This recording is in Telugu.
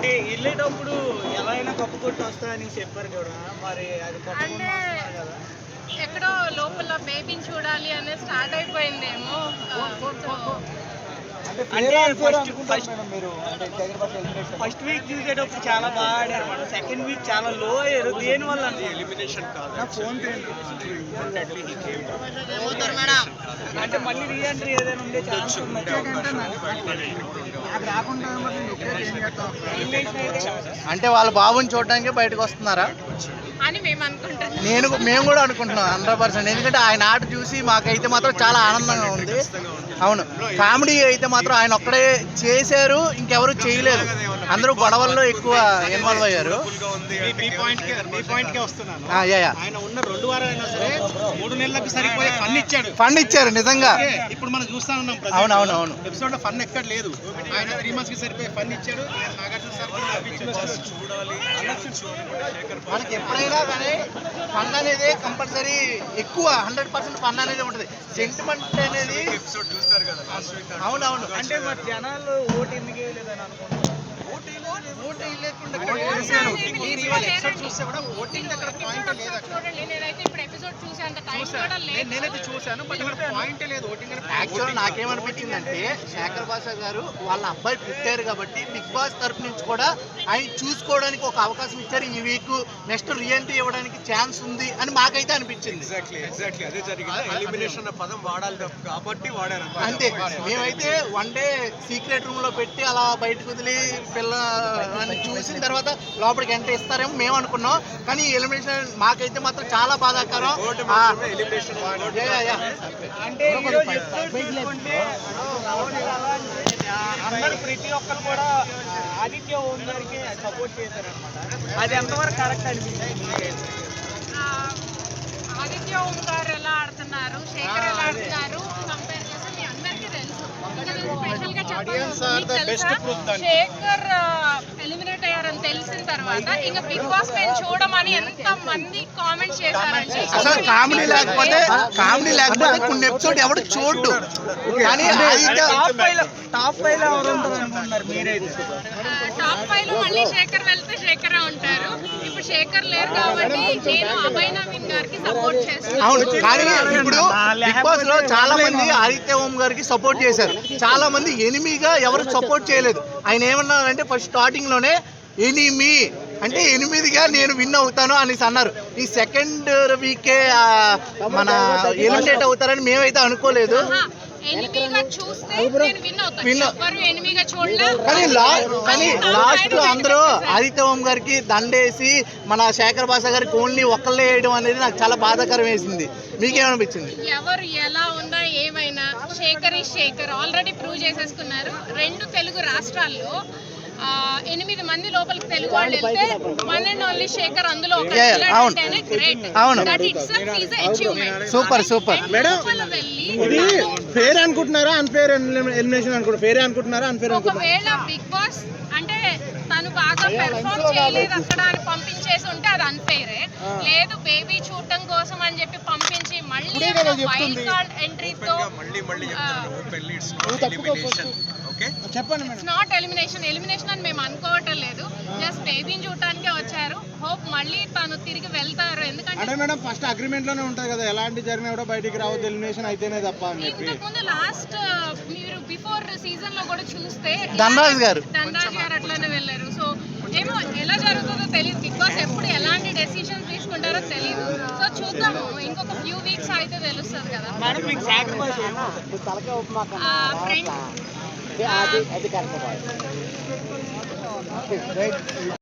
అంటే వెళ్ళేటప్పుడు ఎలా అయినా గొప్ప కొట్టి వస్తాయని చెప్పారు కూడా మరి అది అంటే కదా? ఎక్కడో లోపల బేబీని చూడాలి అనేది స్టార్ట్ అయిపోయిందేమో అంటే ఫస్ట్ ఫస్ట్ ఫస్ట్ వీక్ చూసేటప్పుడు చాలా బాగా ఆడారు మేడం. సెకండ్ వీక్ చాలా లో అయ్యారు. దేని వల్ల ఎలిమినేషన్ కాదు. అంటే మళ్ళీ రీఎంట్రీ ఏదైనా ఉండే ఛాన్స్ అంటే వాళ్ళ బాబుని చూడడానికి బయటకు వస్తున్నారా? అని మేము అనుకుంటున్నాం. నేను మేము కూడా అనుకుంటున్నాం హండ్రెడ్ పర్సెంట్ ఎందుకంటే ఆయన ఆట చూసి మాకైతే మాత్రం చాలా ఆనందంగా ఉంది. అవును. కామెడీ అయితే మాత్రం ఆయన ఒక్కడే చేశారు ఇంకెవరు చేయలేదు. అందరూ గొడవల్లో ఎక్కువ ఇన్వాల్వ్ అయ్యారు. మూడు నెలలకు సరిపోయే ఫండ్ ఇచ్చారు నిజంగా. ఇప్పుడు మనం చూస్తా ఉన్నాం అవును, అవును, అవును. ఎపిసోడ్లో ఫన్ ఎక్కడ లేదు. ఆయన త్రీ మంత్స్కి సరిపోయే ఫన్ ఇచ్చాడు. మనకి ఎప్పుడైనా కానీ ఫండ్ అనేది కంపల్సరీ ఎక్కువ హండ్రెడ్ పర్సెంట్ ఫండ్ అనేది ఉంటుంది. సెంటిమెంట్ అనేది అవునవును. అంటే మరి జనాలు ఓటు ఎందుకు వేయలేదని అనుకుంటున్నారు? నాకేమనిపించిందంటే శేఖర్ భాష గారు వాళ్ళ అబ్బాయి పుట్టారు కాబట్టి బిగ్ బాస్ తరపు నుంచి కూడా ఆయన చూసుకోవడానికి ఒక అవకాశం ఇచ్చారు. ఈ వీక్ నెక్స్ట్ రియంటీ ఇవ్వడానికి ఛాన్స్ ఉంది అని మాకైతే అనిపించింది. ఎగ్జాక్ట్లీ ఎగ్జాక్ట్లీ అదే జరిగింది. ఎలిమినేషన్ పదం వాడాలి కాబట్టి వాడారు. అంతే. మేమైతే వన్ డే సీక్రెట్ రూమ్లో పెట్టి అలా బయటకు వదిలి పిల్ల అని చూసిన తర్వాత లోపలికి ఎంటర్ ఇస్తారేమో మేము అనుకున్నాం. కానీ ఎలిమినేషన్ మాకైతే మాత్రం చాలా బాధాకరం. అంటే అందరూ ప్రతి ఒక్కరు కూడా ఆదిత్య ఓం గారికి సపోర్ట్ చేశారనమాట అది ఎంతవరకు కరెక్ట్ అనిపించింది ఆదిత్య ఓం గారు ఎలా ఆడుతున్నారు? శేఖర్ ఎలా ఆడుతున్నారు కంపేర్ చేస్తే మీ అందరికీ తెలుసు ఇంకా నేను the మీకు best తెలుసా proof దానికి. శేఖర్ ఎలిమినేట్ తెలిసిన తర్వాత ఇంకా బిగ్ బాస్ మేము చూడమని ఎంత మంది కామెంట్స్ చేశారంటే అసలు కామెడీ లేకపోతే కామెడీ లేకపోతే కొన్ని ఎపిసోడ్ ఎవడు చూడ్డు. కానీ టాప్ ఫైవ్ టాప్ ఫైవ్ ఎవరు లో మళ్ళీ శేఖర్ వెళ్తే శేఖర్ ఉంటారు. ఇప్పుడు శేఖర్ లేరు కాబట్టి నేను అభయ్ నవీన్ గారికి సపోర్ట్ చేస్తాను. అవును కానీ ఇప్పుడు బిగ్ బాస్లో చాలా మంది ఆదిత్య ఓం గారికి సపోర్ట్ చేశారు. చాలా మంది ఎనిమిగా ఎవరు సపోర్ట్ చేయలేదు. ఆయన ఏమన్నారంటే ఫస్ట్ స్టార్టింగ్లోనే ఎనిమి అంటే ఎనిమిదిగా నేను విన్ అవుతాను అనేసి అన్నారు. ఈ సెకండ్ వీకే మన ఎలిమినేట్ అవుతారని మేమైతే అనుకోలేదు. ఆహా, ఎనిమిగా చూస్తే నేను విన్ అవుతాను Win. ఎవరు ఎనిమిగా చూడలే? కానీ లా లాస్ట్ అందరూ ఆదిత్య ఓం గారికి దండేసి మన శేఖర్ భాష గారికి ఓన్లీ ఒక్కళ్ళే వేయడం అనేది నాకు చాలా బాధాకరం వేసింది. మీకేమనిపించింది? ఎవరు ఎలా ఉన్నా ఏమైనా శేఖర్ ఈ శేఖర్. ఆల్రెడీ ప్రూవ్ చేసేసుకున్నారు. రెండు తెలుగు రాష్ట్రాల్లో ఎనిమిది మంది లోపలికి తెలుగు వాళ్ళు వెళ్తే వన్ అండ్ ఓన్లీ శేఖర్ అందులో అవును. సూపర్ సూపర్ ఇది ఫేర్ అనుకుంటున్నారా? అన్ఫేర్ ఎలిమినేషన్ అనుకుంటున్నారు? ఫేర్ అనుకుంటున్నారా? అన్ఫేర్ ఒకవేళ బిగ్ బాస్ అంటే తను బాగా పెర్ఫామ్ చేయలేదు అక్కడ అని పంపించేసి ఉంటే అది అన్ఫేరే లేదు బేబీ చూడటం కోసం అని చెప్పి పంపించి మళ్ళీ వైల్డ్ కార్డ్ ఎంట్రీతో చెప్పండి madam. It's not elimination elimination అని మేము అనుకోవటం లేదు. జస్ట్ బేబీని చూడటానికే వచ్చారు. హోప్ మళ్ళీ తను తిరిగి వెళ్తారు. ఎందుకంటే అంటే మేడం ఫస్ట్ అగ్రిమెంట్లోనే ఉంటది కదా. ఎలాంటి జరిగినా కూడా బయటికి రావద్దు. ఎలిమినేషన్ అయితేనే తప్ప అని చెప్పి. ఇంతకు ముందు లాస్ట్ మీరు బిఫోర్ సీజన్లో కూడా చూస్తే ధనరాజ్ గారు. ధనరాజ్ గారు అట్లానే వెళ్ళారు. సో ఏమో ఎలా జరుగుతుందో తెలియదు బిగ్ బాస్ ఎప్పుడు ఎలాంటి డెసిషన్స్ తీసుకుంటారో తెలియదు సో చూద్దాము. ఇంకొక ఫ్యూ వీక్స్ అయితే తెలుస్తుంది కదా. మేడం మీకు సాక్రిఫైస్ ఏమో ఫ్రెండ్